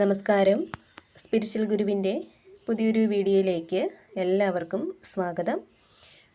നമസ്കാരം. സ്പിരിച്വൽ ഗുരുവിന്റെ പുതിയൊരു വീഡിയോയിലേക്ക് എല്ലാവർക്കും സ്വാഗതം.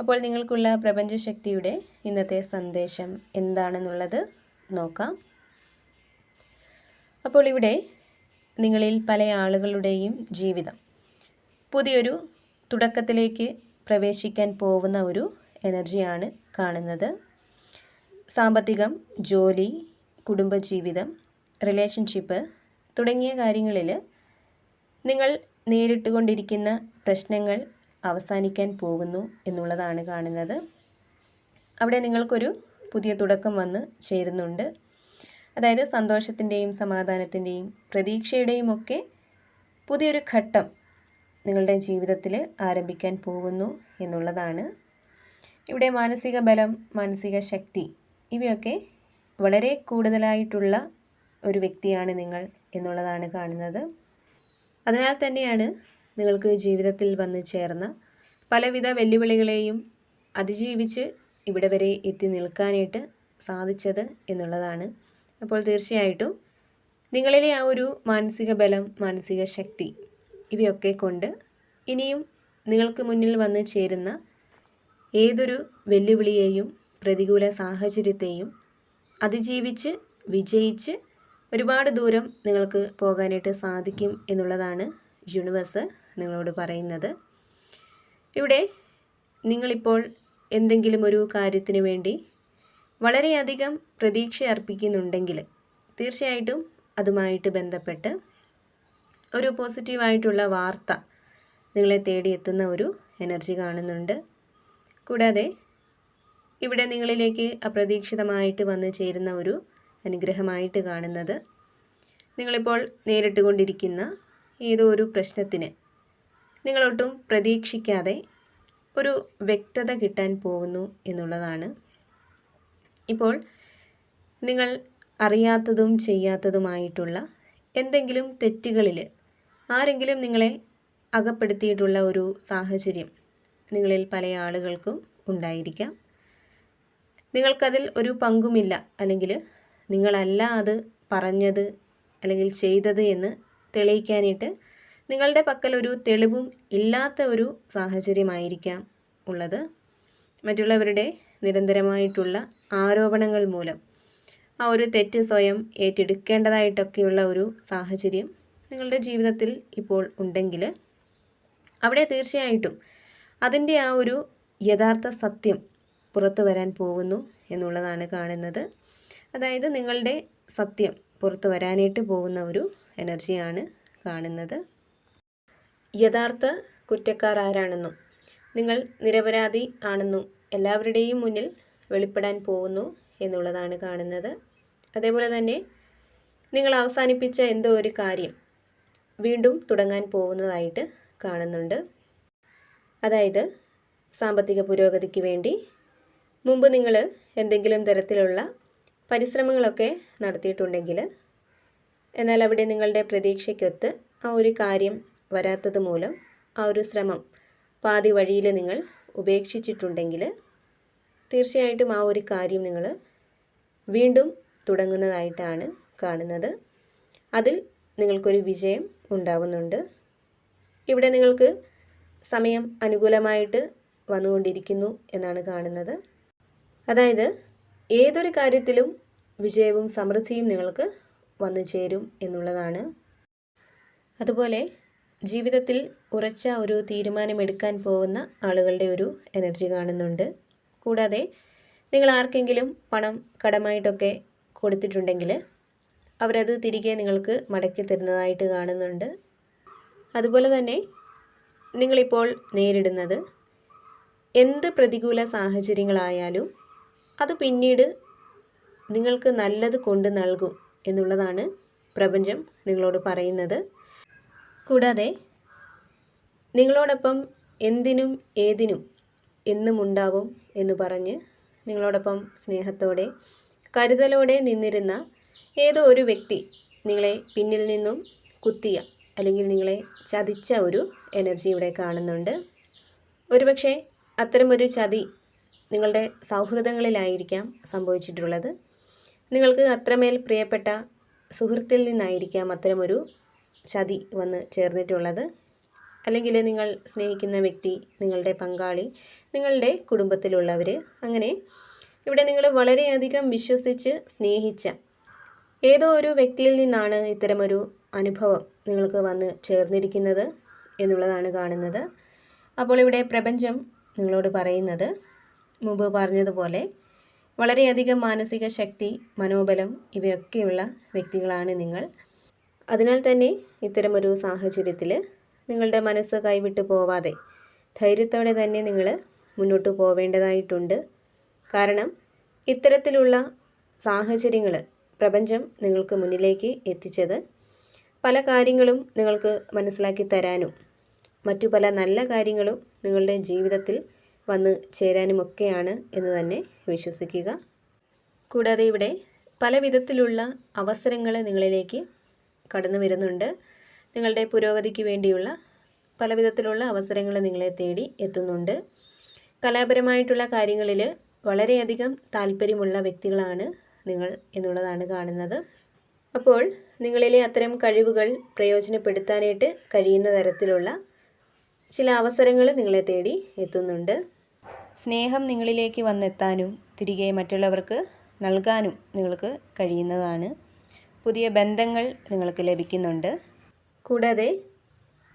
അപ്പോൾ നിങ്ങൾക്കുള്ള പ്രപഞ്ചശക്തിയുടെ ഇന്നത്തെ സന്ദേശം എന്താണെന്നുള്ളത് നോക്കാം. അപ്പോൾ ഇവിടെ നിങ്ങളിൽ പല ആളുകളുടെയും ജീവിതം പുതിയൊരു തുടക്കത്തിലേക്ക് പ്രവേശിക്കാൻ പോകുന്ന ഒരു എനർജിയാണ് കാണുന്നത്. സാമ്പത്തികം ജോലി കുടുംബജീവിതം റിലേഷൻഷിപ്പ് തുടങ്ങിയ കാര്യങ്ങളിൽ നിങ്ങൾ നേരിട്ടുകൊണ്ടിരിക്കുന്ന പ്രശ്നങ്ങൾ അവസാനിക്കാൻ പോകുന്നു എന്നുള്ളതാണ് കാണുന്നത്. അവിടെ നിങ്ങൾക്കൊരു പുതിയ തുടക്കം വന്ന് ചേരുന്നുണ്ട്. അതായത് സന്തോഷത്തിന്റെയും സമാധാനത്തിന്റെയും പ്രതീക്ഷയുടെയും ഒക്കെ പുതിയൊരു ഘട്ടം നിങ്ങളുടെ ജീവിതത്തിൽ ആരംഭിക്കാൻ പോകുന്നു എന്നുള്ളതാണ്. ഇവിടെ മാനസിക ബലം മാനസിക ശക്തി ഇവയൊക്കെ വളരെ കൂടുതലായിട്ടുള്ള ഒരു വ്യക്തിയാണ് നിങ്ങൾ. എന്നുള്ളതാണ് കാണുന്നത്. അതിനാൽ തന്നെയാണ് നിങ്ങൾക്ക് ജീവിതത്തിൽ വന്ന് ചേർന്ന പലവിധ വെല്ലുവിളികളെയും അതിജീവിച്ച് ഇവിടെ വരെ എത്തി നിൽക്കാനായിട്ട് സാധിച്ചത് എന്നുള്ളതാണ്. അപ്പോൾ തീർച്ചയായിട്ടും നിങ്ങളിലെ ആ ഒരു മാനസിക ബലം മാനസിക ശക്തി ഇവയൊക്കെ കൊണ്ട് ഇനിയും നിങ്ങൾക്ക് മുന്നിൽ വന്ന് ചേരുന്ന ഏതൊരു വെല്ലുവിളിയെയും പ്രതികൂല സാഹചര്യത്തെയും അതിജീവിച്ച് വിജയിച്ച് ഒരുപാട് ദൂരം നിങ്ങൾക്ക് പോകാനായിട്ട് സാധിക്കും എന്നുള്ളതാണ് യൂണിവേഴ്സ് നിങ്ങളോട് പറയുന്നത്. ഇവിടെ നിങ്ങളിപ്പോൾ എന്തെങ്കിലും ഒരു കാര്യത്തിന് വേണ്ടി വളരെയധികം പ്രതീക്ഷ അർപ്പിക്കുന്നുണ്ടെങ്കിൽ തീർച്ചയായിട്ടും അതുമായിട്ട് ബന്ധപ്പെട്ട് ഒരു പോസിറ്റീവായിട്ടുള്ള വാർത്ത നിങ്ങളെ തേടിയെത്തുന്ന ഒരു എനർജി കാണുന്നുണ്ട്. കൂടാതെ ഇവിടെ നിങ്ങളിലേക്ക് അപ്രതീക്ഷിതമായിട്ട് വന്നു ചേരുന്ന ഒരു അനുഗ്രഹമായിട്ട് കാണുന്നത്. നിങ്ങളിപ്പോൾ നേരിട്ട് കൊണ്ടിരിക്കുന്ന ഏതോ ഒരു പ്രശ്നത്തിന് നിങ്ങളൊട്ടും പ്രതീക്ഷിക്കാതെ ഒരു വ്യക്തത കിട്ടാൻ പോകുന്നു എന്നുള്ളതാണ്. ഇപ്പോൾ നിങ്ങൾ അറിയാത്തതും ചെയ്യാത്തതുമായിട്ടുള്ള എന്തെങ്കിലും തെറ്റുകളിൽ ആരെങ്കിലും നിങ്ങളെ അകപ്പെടുത്തിയിട്ടുള്ള ഒരു സാഹചര്യം നിങ്ങളിൽ പല ആളുകൾക്കും ഉണ്ടായിരിക്കാം. നിങ്ങൾക്കതിൽ ഒരു പങ്കുമില്ല അല്ലെങ്കിൽ നിങ്ങളല്ല അത് പറഞ്ഞത് അല്ലെങ്കിൽ ചെയ്തത് എന്ന് തെളിയിക്കാനായിട്ട് നിങ്ങളുടെ പക്കൽ ഒരു തെളിവും ഇല്ലാത്ത ഒരു സാഹചര്യമായിരിക്കാം ഉള്ളത്. മറ്റുള്ളവരുടെ നിരന്തരമായിട്ടുള്ള ആരോപണങ്ങൾ മൂലം ആ ഒരു തെറ്റ് സ്വയം ഏറ്റെടുക്കേണ്ടതായിട്ടൊക്കെയുള്ള ഒരു സാഹചര്യം നിങ്ങളുടെ ജീവിതത്തിൽ ഇപ്പോൾ ഉണ്ടെങ്കിൽ അവിടെ തീർച്ചയായിട്ടും അതിന്റെ ആ ഒരു യഥാർത്ഥ സത്യം പുറത്തു വരാൻ പോകുന്നു എന്നുള്ളതാണ് കാണുന്നത്. അതായത് നിങ്ങളുടെ സത്യം പുറത്തു വരാനായിട്ട് പോകുന്ന ഒരു എനർജിയാണ് കാണുന്നത്. യഥാർത്ഥ കുറ്റക്കാർ ആരാണെന്നും നിങ്ങൾ നിരപരാധി ആണെന്നും എല്ലാവരുടെയും മുന്നിൽ വെളിപ്പെടാൻ പോകുന്നു എന്നുള്ളതാണ് കാണുന്നത്. അതേപോലെ തന്നെ നിങ്ങൾ അവസാനിപ്പിച്ച എന്തോ ഒരു കാര്യം വീണ്ടും തുടങ്ങാൻ പോകുന്നതായിട്ട് കാണുന്നുണ്ട്. അതായത് സാമ്പത്തിക പുരോഗതിക്ക് വേണ്ടി മുമ്പ് നിങ്ങൾ എന്തെങ്കിലും തരത്തിലുള്ള പരിശ്രമങ്ങളൊക്കെ നടത്തിയിട്ടുണ്ടെങ്കിൽ എന്നാൽ അവിടെ നിങ്ങളുടെ പ്രതീക്ഷയ്ക്കൊത്ത് ആ ഒരു കാര്യം വരാത്തത് മൂലം ആ ഒരു ശ്രമം പാതി വഴിയിൽ നിങ്ങൾ ഉപേക്ഷിച്ചിട്ടുണ്ടെങ്കിൽ തീർച്ചയായിട്ടും ആ ഒരു കാര്യം നിങ്ങൾ വീണ്ടും തുടങ്ങുന്നതായിട്ടാണ് കാണുന്നത്. അതിൽ നിങ്ങൾക്കൊരു വിജയം ഉണ്ടാവുന്നുണ്ട്. ഇവിടെ നിങ്ങൾക്ക് സമയം അനുകൂലമായിട്ട് വന്നുകൊണ്ടിരിക്കുന്നു എന്നാണ് കാണുന്നത്. അതായത് ഏതൊരു കാര്യത്തിലും വിജയവും സമൃദ്ധിയും നിങ്ങൾക്ക് വന്നു ചേരും എന്നുള്ളതാണ്. അതുപോലെ ജീവിതത്തിൽ ഉറച്ച ഒരു തീരുമാനമെടുക്കാൻ പോകുന്ന ആളുകളുടെ ഒരു എനർജി കാണുന്നുണ്ട്. കൂടാതെ നിങ്ങൾ ആർക്കെങ്കിലും പണം കടമായിട്ടൊക്കെ കൊടുത്തിട്ടുണ്ടെങ്കിൽ അവരത് തിരികെ നിങ്ങൾക്ക് മടക്കി തരുന്നതായിട്ട് കാണുന്നുണ്ട്. അതുപോലെ തന്നെ നിങ്ങളിപ്പോൾ നേരിടുന്നത് എന്ത് പ്രതികൂല സാഹചര്യങ്ങളായാലും അത് പിന്നീട് നിങ്ങൾക്ക് നല്ലത് കൊണ്ട് നൽകും എന്നുള്ളതാണ് പ്രപഞ്ചം നിങ്ങളോട് പറയുന്നത്. കൂടാതെ നിങ്ങളോടൊപ്പം എന്തിനും ഏതിനും എന്നും ഉണ്ടാവും എന്ന് പറഞ്ഞ് നിങ്ങളോടൊപ്പം സ്നേഹത്തോടെ കരുതലോടെ നിന്നിരുന്ന ഏതോ ഒരു വ്യക്തി നിങ്ങളെ പിന്നിൽ നിന്നും കുത്തിയ അല്ലെങ്കിൽ നിങ്ങളെ ചതിച്ച ഒരു എനർജി ഇവിടെ കാണുന്നുണ്ട്. ഒരുപക്ഷെ അത്തരമൊരു ചതി നിങ്ങളുടെ സൗഹൃദങ്ങളിലായിരിക്കാം സംഭവിച്ചിട്ടുള്ളത്. നിങ്ങൾക്ക് അത്രമേൽ പ്രിയപ്പെട്ട സുഹൃത്തിൽ നിന്നായിരിക്കാം അത്തരമൊരു ചതി വന്ന് ചേർന്നിട്ടുള്ളത്. അല്ലെങ്കിൽ നിങ്ങൾ സ്നേഹിക്കുന്ന വ്യക്തി നിങ്ങളുടെ പങ്കാളി നിങ്ങളുടെ കുടുംബത്തിലുള്ളവർ അങ്ങനെ ഇവിടെ നിങ്ങൾ വളരെയധികം വിശ്വസിച്ച് സ്നേഹിച്ച ഏതോ ഒരു വ്യക്തിയിൽ നിന്നാണ് ഇത്തരമൊരു അനുഭവം നിങ്ങൾക്ക് വന്ന് ചേർന്നിരിക്കുന്നത് എന്നുള്ളതാണ് കാണുന്നത്. അപ്പോൾ ഇവിടെ പ്രപഞ്ചം നിങ്ങളോട് പറയുന്നത് മുമ്പ് പറഞ്ഞതുപോലെ വളരെയധികം മാനസിക ശക്തി മനോബലം ഇവയൊക്കെയുള്ള വ്യക്തികളാണ് നിങ്ങൾ. അതിനാൽ തന്നെ ഇത്തരമൊരു സാഹചര്യത്തിൽ നിങ്ങളുടെ മനസ്സ് കൈവിട്ട് പോവാതെ ധൈര്യത്തോടെ തന്നെ നിങ്ങൾ മുന്നോട്ട് പോവേണ്ടതായിട്ടുണ്ട്. കാരണം ഇത്തരത്തിലുള്ള സാഹചര്യങ്ങൾ പ്രപഞ്ചം നിങ്ങൾക്ക് മുന്നിലേക്ക് എത്തിച്ചത് പല കാര്യങ്ങളും നിങ്ങൾക്ക് മനസ്സിലാക്കി തരാനും മറ്റു പല നല്ല കാര്യങ്ങളും നിങ്ങളുടെ ജീവിതത്തിൽ വന്ന് ചേരാനുമൊക്കെയാണ് എന്ന് തന്നെ വിശ്വസിക്കുക. കൂടാതെ ഇവിടെ പല വിധത്തിലുള്ള അവസരങ്ങൾ നിങ്ങളിലേക്ക് കടന്നു വരുന്നുണ്ട്. നിങ്ങളുടെ പുരോഗതിക്ക് വേണ്ടിയുള്ള പല വിധത്തിലുള്ള അവസരങ്ങൾ നിങ്ങളെ തേടി എത്തുന്നുണ്ട്. കലാപരമായിട്ടുള്ള കാര്യങ്ങളിൽ വളരെയധികം താല്പര്യമുള്ള വ്യക്തികളാണ് നിങ്ങൾ എന്നുള്ളതാണ് കാണുന്നത്. അപ്പോൾ നിങ്ങളിലെ അത്തരം കഴിവുകൾ പ്രയോജനപ്പെടുത്താനായിട്ട് കഴിയുന്ന തരത്തിലുള്ള ചില അവസരങ്ങൾ നിങ്ങളെ തേടി എത്തുന്നുണ്ട്. സ്നേഹം നിങ്ങളിലേക്ക് വന്നെത്താനും തിരികെ മറ്റുള്ളവർക്ക് നൽകാനും നിങ്ങൾക്ക് കഴിയുന്നതാണ്. പുതിയ ബന്ധങ്ങൾ നിങ്ങൾക്ക് ലഭിക്കുന്നുണ്ട്. കൂടാതെ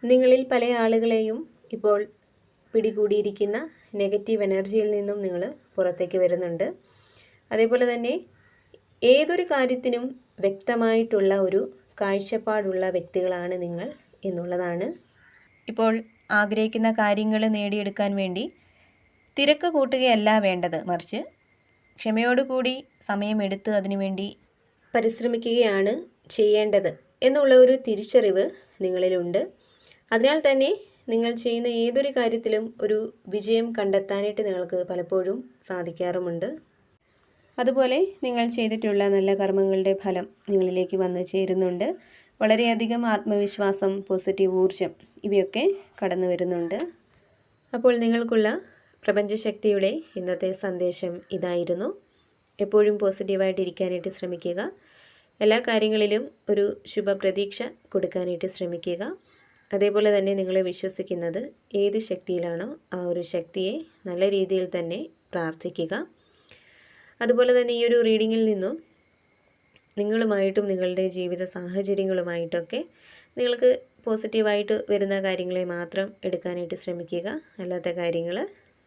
നിങ്ങളിൽ പല ആളുകളെയും ഇപ്പോൾ പിടികൂടിയിരിക്കുന്ന നെഗറ്റീവ് എനർജിയിൽ നിന്നും നിങ്ങൾ പുറത്തേക്ക് വരുന്നുണ്ട്. അതേപോലെ തന്നെ ഏതൊരു കാര്യത്തിനും വ്യക്തമായിട്ടുള്ള ഒരു കാഴ്ചപ്പാടുള്ള വ്യക്തികളാണ് നിങ്ങൾ എന്നുള്ളതാണ്. ഇപ്പോൾ ആഗ്രഹിക്കുന്ന കാര്യങ്ങൾ നേടിയെടുക്കാൻ വേണ്ടി തിരക്ക് കൂട്ടുകയല്ല വേണ്ടത് മറിച്ച് ക്ഷമയോടുകൂടി സമയമെടുത്ത് അതിനുവേണ്ടി പരിശ്രമിക്കുകയാണ് ചെയ്യേണ്ടത് എന്നുള്ള ഒരു തിരിച്ചറിവ് നിങ്ങളിലുണ്ട്. അതിനാൽ തന്നെ നിങ്ങൾ ചെയ്യുന്ന ഏതൊരു കാര്യത്തിലും ഒരു വിജയം കണ്ടെത്താനായിട്ട് നിങ്ങൾക്ക് പലപ്പോഴും സാധിക്കാറുമുണ്ട്. അതുപോലെ നിങ്ങൾ ചെയ്തിട്ടുള്ള നല്ല കർമ്മങ്ങളുടെ ഫലം നിങ്ങളിലേക്ക് വന്നു ചേരുന്നുണ്ട്. വളരെയധികം ആത്മവിശ്വാസം പോസിറ്റീവ് ഊർജം ഇവയൊക്കെ കടന്നു വരുന്നുണ്ട് അപ്പോൾ നിങ്ങൾക്കുള്ള പ്രപഞ്ചശക്തിയുടെ ഇന്നത്തെ സന്ദേശം ഇതായിരുന്നു. എപ്പോഴും പോസിറ്റീവായിട്ട് ഇരിക്കാനായിട്ട് ശ്രമിക്കുക. എല്ലാ കാര്യങ്ങളിലും ഒരു ശുഭപ്രതീക്ഷ കൊടുക്കാനായിട്ട് ശ്രമിക്കുക. അതേപോലെ തന്നെ നിങ്ങളെ വിശ്വസിക്കുന്നത് ഏത് ശക്തിയിലാണോ ആ ഒരു ശക്തിയെ നല്ല രീതിയിൽ തന്നെ പ്രാർത്ഥിക്കുക. അതുപോലെ തന്നെ ഈ ഒരു റീഡിങ്ങിൽ നിന്നും നിങ്ങളുമായിട്ടും നിങ്ങളുടെ ജീവിത സാഹചര്യങ്ങളുമായിട്ടൊക്കെ നിങ്ങൾക്ക് പോസിറ്റീവായിട്ട് വരുന്ന കാര്യങ്ങളെ മാത്രം എടുക്കാനായിട്ട് ശ്രമിക്കുക. അല്ലാത്ത കാര്യങ്ങൾ